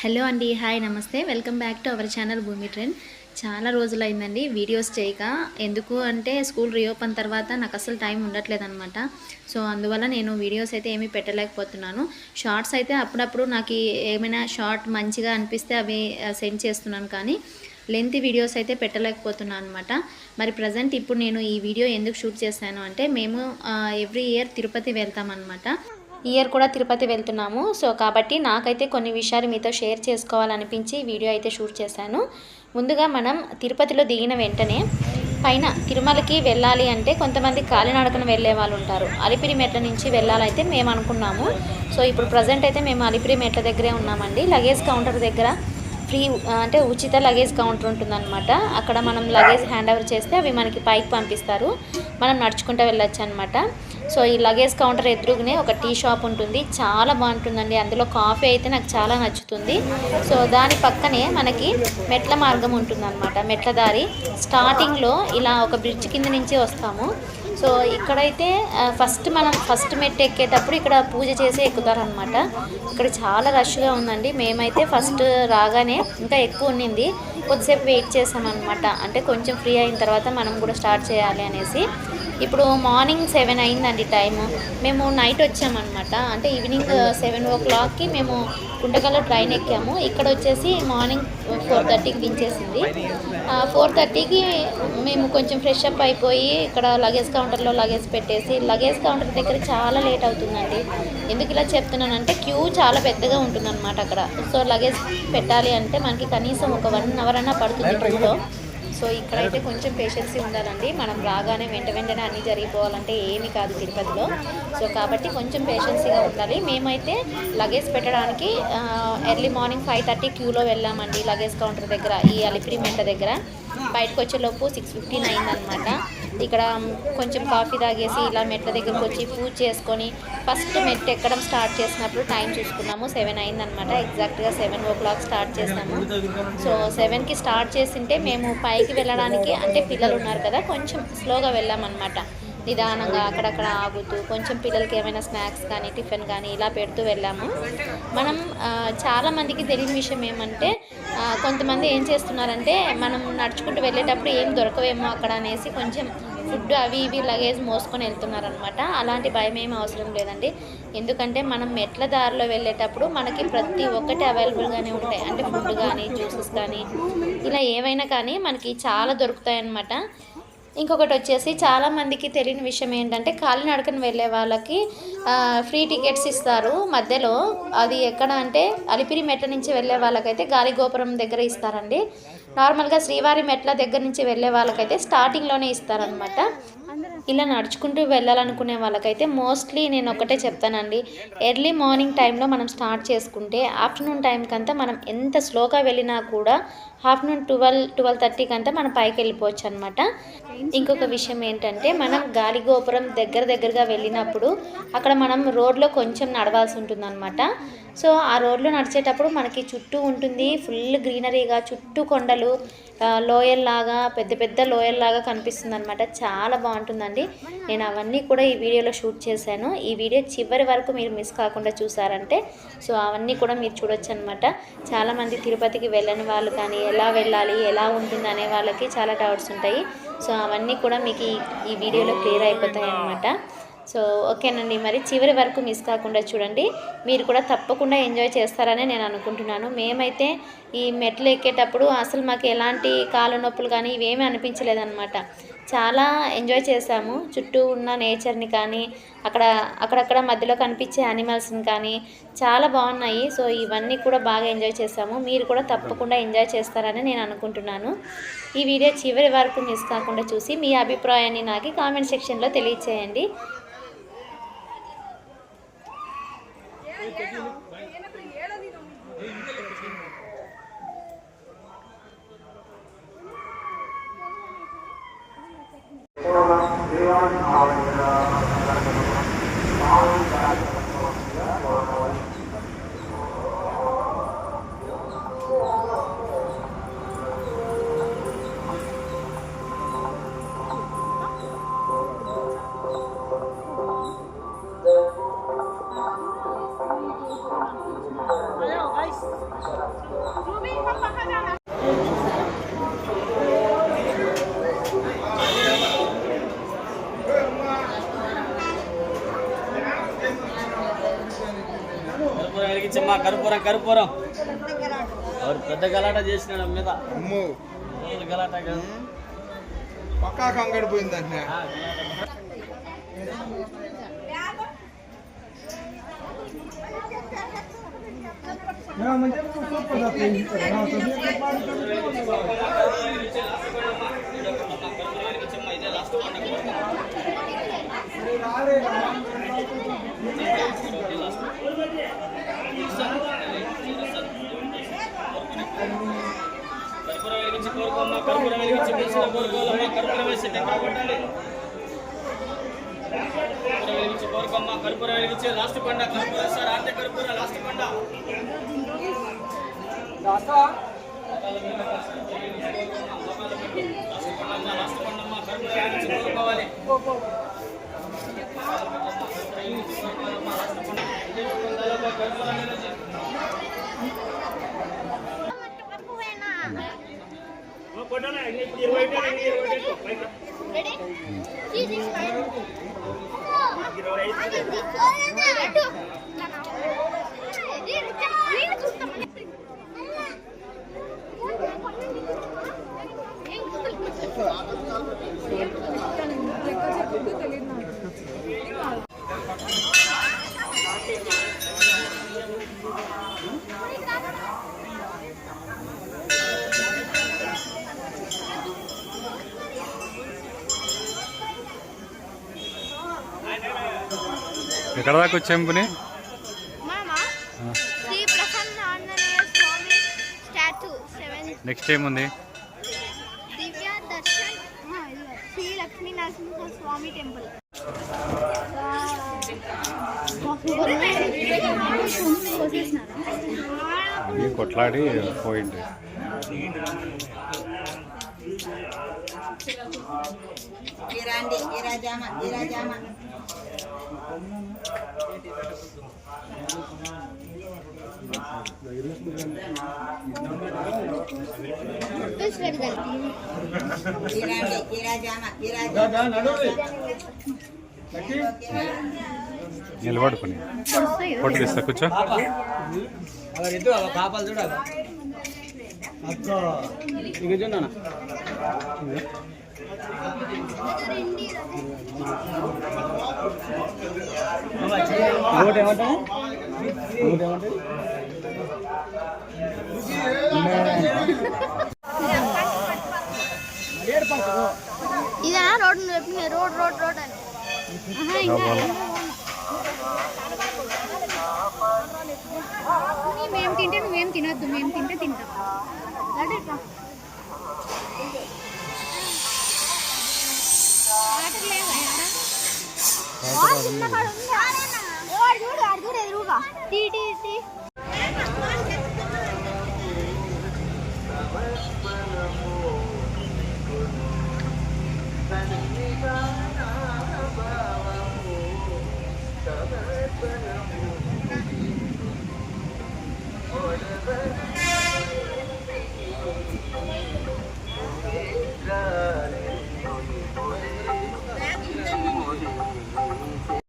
Hello అండి hi నమస్తే. Welcome back to our channel Bhoomi trend చాలా రోజులైందండి వీడియోస్ చేయక. ఎందుకు అంటే స్కూల్ రీఓపెన్ తర్వాత నాకు అసలు టైం ఉండట్లేదు అనమాట సో అందువల్ల నేను వీడియోస్ అయితే ఏమీ పెట్టలేకపోతున్నాను. షార్ట్స్ అయితే అప్పుడప్పుడు నాకు ఏమైనా షార్ట్ మంచిగా అనిపిస్తే అవి సెండ్ చేస్తున్నాను కానీ లెంత్ వీడియోస్ అయితే పెట్టలేకపోతున్నాను అనమాట మరి ప్రజెంట్ ఇప్పుడు నేను ఈ వీడియో ఎందుకు షూట్ చేశాను అంటే మేము ఎవ్రీ ఇయర్ తిరుపతి వెళ్తామన్నమాట. ఇయర్ కూడా తిరుపతి వెళ్తున్నాము. సో కాబట్టి నాకైతే కొన్ని విషయాలు మీతో షేర్ చేసుకోవాలనిపించి వీడియో అయితే షూట్ చేశాను. ముందుగా మనం తిరుపతిలో దిగిన వెంటనే పైన తిరుమలకి వెళ్ళాలి అంటే కొంతమంది కాలినడకన వెళ్ళే వాళ్ళు ఉంటారు. అలిపిరి మెట్ల నుంచి వెళ్ళాలైతే మేము అనుకున్నాము. సో ఇప్పుడు ప్రజెంట్ అయితే మేము అలిపిరి మెట్ల దగ్గరే ఉన్నామండి. లగేజ్ కౌంటర్ దగ్గర ఫ్రీ అంటే ఉచిత లగేజ్ కౌంటర్ ఉంటుందన్నమాట. అక్కడ మనం లగేజ్ హ్యాండ్ ఓవర్ చేస్తే అవి మనకి పైకి పంపిస్తారు. మనం నడుచుకుంటూ వెళ్ళొచ్చు అనమాట సో ఈ లగేజ్ కౌంటర్ ఎదురుగానే ఒక టీ షాప్ ఉంటుంది. చాలా బాగుంటుందండి. అందులో కాఫీ అయితే నాకు చాలా నచ్చుతుంది. సో దాని పక్కనే మనకి మెట్ల మార్గం ఉంటుందన్నమాట. మెట్ల దారి. స్టార్టింగ్లో ఇలా ఒక బ్రిడ్జ్ కింద నుంచి వస్తాము. సో ఇక్కడైతే ఫస్ట్ మనం ఫస్ట్ మెట్టు ఎక్కేటప్పుడు ఇక్కడ పూజ చేసి ఎక్కుతారనమాట ఇక్కడ చాలా రష్గా ఉందండి. మేమైతే ఫస్ట్ రాగానే ఇంకా ఎక్కువ ఉన్నింది. కొద్దిసేపు వెయిట్ చేసామన్నమాట. అంటే కొంచెం ఫ్రీ అయిన తర్వాత మనం కూడా స్టార్ట్ చేయాలి అనేసి. ఇప్పుడు మార్నింగ్ సెవెన్ అయిందండి టైము. మేము నైట్ వచ్చామన్నమాట. అంటే ఈవినింగ్ uh, సెవెన్ ఓ క్లాక్కి మేము గుంటకల్లో ట్రైన్ ఎక్కాము. ఇక్కడ వచ్చేసి మార్నింగ్ uh, ఫోర్ థర్టీకి దించేసింది. ఫోర్ థర్టీకి మేము కొంచెం ఫ్రెష్ అప్ అయిపోయి ఇక్కడ లగేజ్ కౌంటర్లో లగేజ్ పెట్టేసి లగేజ్ కౌంటర్ దగ్గర చాలా లేట్ అవుతుందండి. ఎందుకు ఇలా చెప్తున్నానంటే క్యూ చాలా పెద్దగా ఉంటుందన్నమాట అక్కడ. సో లగేజ్ పెట్టాలి అంటే మనకి కనీసం ఒక వన్ అవర్ అన్నా పడుతుంది క్యూలో. సో ఇక్కడైతే కొంచెం పేషెన్సీ ఉండాలండి. మనం రాగానే వెంట వెంటనే అన్నీ జరిగిపోవాలంటే ఏమీ కాదు తిరుపతిలో. సో కాబట్టి కొంచెం పేషెన్సీగా ఉండాలి. మేమైతే లగేజ్ పెట్టడానికి ఎర్లీ మార్నింగ్ ఫైవ్ థర్టీ క్యూలో వెళ్ళామండి. లగేజ్ కౌంటర్ దగ్గర ఈ అలిపిరి మెంట దగ్గర. బయటకు వచ్చేలోపు సిక్స్ ఫిఫ్టీన్ అయిందనమాట ఇక్కడ కొంచెం కాఫీ తాగేసి ఇలా మెట్ల దగ్గరకు వచ్చి పూజ చేసుకొని ఫస్ట్ మెట్ ఎక్కడం స్టార్ట్ చేసినప్పుడు టైం చూసుకున్నాము. సెవెన్ అయిందనమాట ఎగ్జాక్ట్గా సెవెన్ ఓ క్లాక్ స్టార్ట్ చేసాము. సో సెవెన్కి స్టార్ట్ చేసింటే మేము పైకి వెళ్ళడానికి అంటే పిల్లలు ఉన్నారు కదా కొంచెం స్లోగా వెళ్ళామన్నమాట. నిదానంగా అక్కడక్కడ ఆగుతూ కొంచెం పిల్లలకి ఏమైనా స్నాక్స్ కానీ టిఫిన్ కానీ ఇలా పెడుతూ వెళ్ళాము. మనం చాలామందికి తెలియని విషయం ఏమంటే కొంతమంది ఏం చేస్తున్నారంటే మనం నడుచుకుంటూ వెళ్ళేటప్పుడు ఏం దొరకవేమో అక్కడ అనేసి కొంచెం ఫుడ్ అవి ఇవి లగేజ్ మోసుకొని వెళ్తున్నారనమాట అలాంటి భయం ఏం అవసరం లేదండి. ఎందుకంటే మనం మెట్ల దారిలో వెళ్ళేటప్పుడు మనకి ప్రతి ఒక్కటి అవైలబుల్గానే ఉంటాయి. అంటే ఫుడ్ కానీ జ్యూసెస్ కానీ ఇలా ఏవైనా కానీ మనకి చాలా దొరుకుతాయి అన్నమాట ఇంకొకటి వచ్చేసి చాలామందికి తెలియని విషయం ఏంటంటే కాలినడకన వెళ్ళే వాళ్ళకి ఫ్రీ టికెట్స్ ఇస్తారు. మధ్యలో అది ఎక్కడ అంటే అలిపిరి మెట్ల నుంచి వెళ్ళే వాళ్ళకైతే గాలిగోపురం దగ్గర ఇస్తారండి. నార్మల్గా శ్రీవారి మెట్ల దగ్గర నుంచి వెళ్ళే వాళ్ళకైతే స్టార్టింగ్లోనే ఇస్తారనమాట ఇలా నడుచుకుంటూ వెళ్ళాలనుకునే వాళ్ళకైతే మోస్ట్లీ నేను ఒకటే చెప్తానండి. ఎర్లీ మార్నింగ్ టైంలో మనం స్టార్ట్ చేసుకుంటే ఆఫ్టర్నూన్ టైంకి అంతా మనం ఎంత స్లోగా వెళ్ళినా కూడా ఆఫ్టర్నూన్ ట్వెల్వ్ ట్వెల్వ్ థర్టీకి అంతా మనం పైకి వెళ్ళిపోవచ్చు అనమాట ఇంకొక విషయం ఏంటంటే మనం గాలి గోపురం దగ్గర దగ్గరగా వెళ్ళినప్పుడు అక్కడ మనం రోడ్లో కొంచెం నడవాల్సి ఉంటుందన్నమాట. సో ఆ రోడ్లో నడిచేటప్పుడు మనకి చుట్టూ ఉంటుంది ఫుల్ గ్రీనరీగా చుట్టూ కొండలు లోయల్లాగా పెద్ద పెద్ద లోయల్లాగా కనిపిస్తుంది అనమాట చాలా బాగుంటుందండి. నేను అవన్నీ కూడా ఈ వీడియోలో షూట్ చేశాను. ఈ వీడియో చివరి వరకు మీరు మిస్ కాకుండా చూసారంటే సో అవన్నీ కూడా మీరు చూడొచ్చు అనమాట చాలామంది తిరుపతికి వెళ్ళని వాళ్ళు కానీ ఎలా వెళ్ళాలి ఎలా ఉంటుంది అనే వాళ్ళకి చాలా డౌట్స్ ఉంటాయి. సో అవన్నీ కూడా మీకు ఈ ఈ వీడియోలో క్లియర్ అయిపోతాయి అనమాట సో ఓకేనండి మరి చివరి వరకు మిస్ కాకుండా చూడండి. మీరు కూడా తప్పకుండా ఎంజాయ్ చేస్తారని నేను అనుకుంటున్నాను. మేమైతే ఈ మెట్లు ఎక్కేటప్పుడు అసలు మాకు ఎలాంటి కాళ్ళ నొప్పులు కానీ ఇవేమీ అనిపించలేదన్నమాట. చాలా ఎంజాయ్ చేసాము చుట్టూ ఉన్న నేచర్ని కానీ అక్కడ అక్కడక్కడ మధ్యలో కనిపించే యానిమల్స్ని కానీ చాలా బాగున్నాయి. సో ఇవన్నీ కూడా బాగా ఎంజాయ్ చేసాము మీరు కూడా తప్పకుండా ఎంజాయ్ చేస్తారని నేను అనుకుంటున్నాను. ఈ వీడియో చివరి వరకు మిస్ కాకుండా చూసి మీ అభిప్రాయాన్ని నాకు కామెంట్ సెక్షన్లో తెలియచేయండి. Viene primero, primero. కర్పూరం కర్పూరం ఎవరు పెద్ద గలాట చేసినాడు మీద. గలాట కాదు. పక్కా కంగడిపోయిందంటే ఆ, గలాట. వేసి టెంకాయ కొట్టాలి కోరుకోమ్మ కర్పూరం వెలిగించి లాస్ట్ పండ కర్పూరం సార్ ఆర్తే కర్పూరం లాస్ట్ పండ. లాస్ట్ పండమ్మ లాస్ట్ పండమ్మ కర్పూరం వెలిగించి కోరుకోవాలి కర్పూరం వెలిగించి ఎక్కడ దాకా వచ్చాం పుని. నెక్స్ట్ ఏముంది? స్వామి టెంపుల్. కొట్లాడి పోయింది. నిలబడుకుని. ఫోటో తీస్తా కూర్చో. అవరిద్దు అవ పాపాలు చూడాలి ఇంకోటి ఏమంటావు ఇంకోటి ఏమంటావు ఇదేనా రోడ్ రోడ్ రోడ్ రోడ్ అని మేము తింటే నువ్వేం తినొద్దు మేము తింటే తింటాం. వాటర్ లేవా చూడు ఆడు చూడు ఎదురుగా. Tea tea tea.